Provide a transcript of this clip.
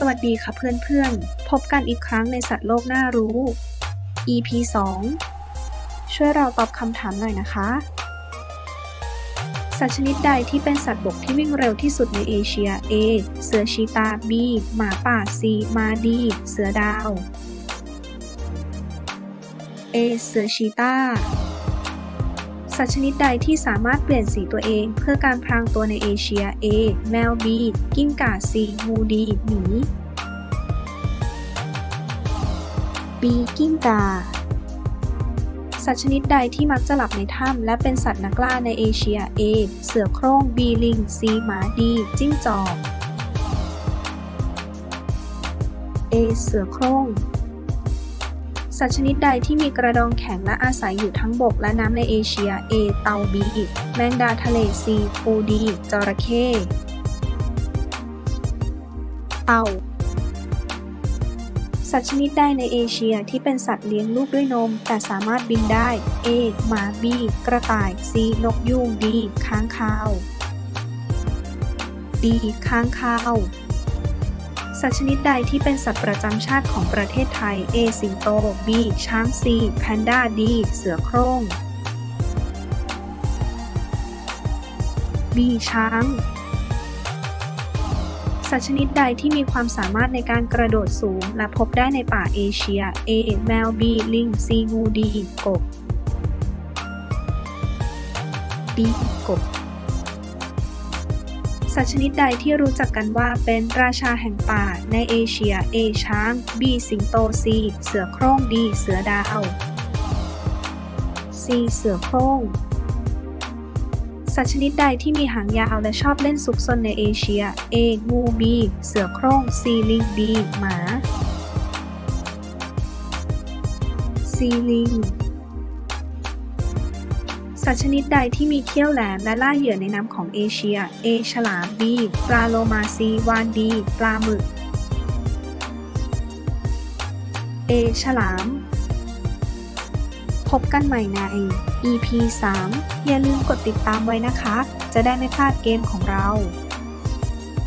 สวัสดีค่ะเพื่อนๆ พบกันอีกครั้งในสัตว์โลกน่ารู้ EP 2 ช่วยเราตอบคำถามหน่อยนะคะ สัตว์ชนิดใดที่เป็นสัตว์บกที่วิ่งเร็วที่สุดในเอเชีย A เสือชีตา B หมาป่า C มาดี เสือดาว A เสือชีตา สัตว์ชนิดใดที่สามารถเปลี่ยนสีตัวเอง เพื่อการพรางตัวในเอเชีย A แมว B กิ้งก่า C งูดีหมี B กิ้งก่าสัตว์ชนิดใดที่มักจะหลับในถ้ำและเป็นสัตว์นักล่าในเอเชีย A เสือโคร่ง B ลิง C หมา D จิ้งจอก A เสือโคร่ง สัตว์ชนิดใดที่มีกระดองแข็งและอาศัยอยู่ทั้งบกและน้ำในเอเชีย A เต่า B แมงดาทะเล C ปู D จระเข้ เต่าสัตว์ชนิดใดในเอเชียที่เป็นสัตว์เลี้ยงลูกด้วยนม แต่สามารถบินได้ A หมา B กระต่าย C นกยูง D ค้างคาว D ค้างคาว สัตว์ชนิดใดที่เป็นสัตว์ประจำชาติของประเทศไทย A สิงโต B ช้าง C แพนด้า D เสือโคร่ง B ช้าง สัตว์ชนิดใดที่มีความสามารถในการกระโดดสูง และพบได้ในป่าเอเชีย A แมว B ลิง C งู D กบ B กบ สัตว์ชนิดใดที่รู้จักกันว่าเป็นราชาแห่งป่า ในเอเชีย A ช้าง B สิงโต C เสือโคร่ง D เสือดาว C เสือโคร่ง สัตว์ชนิดใดที่มีหางยาวและชอบเล่นซุกซนในเอเชีย A งู B เสือโคร่ง C ลิง D หมา C ลิง สัตว์ชนิดใดที่มีเขี้ยวแหลมและล่าเหยื่อในน้ำของเอเชีย A ฉลาม B ปลาโลมาซี วาน D ปลาหมึก A ฉลาม พบกันใหม่ใน EP 3 อย่าลืมกดติดตามไว้นะคะ จะได้ไม่พลาดเกมของเรา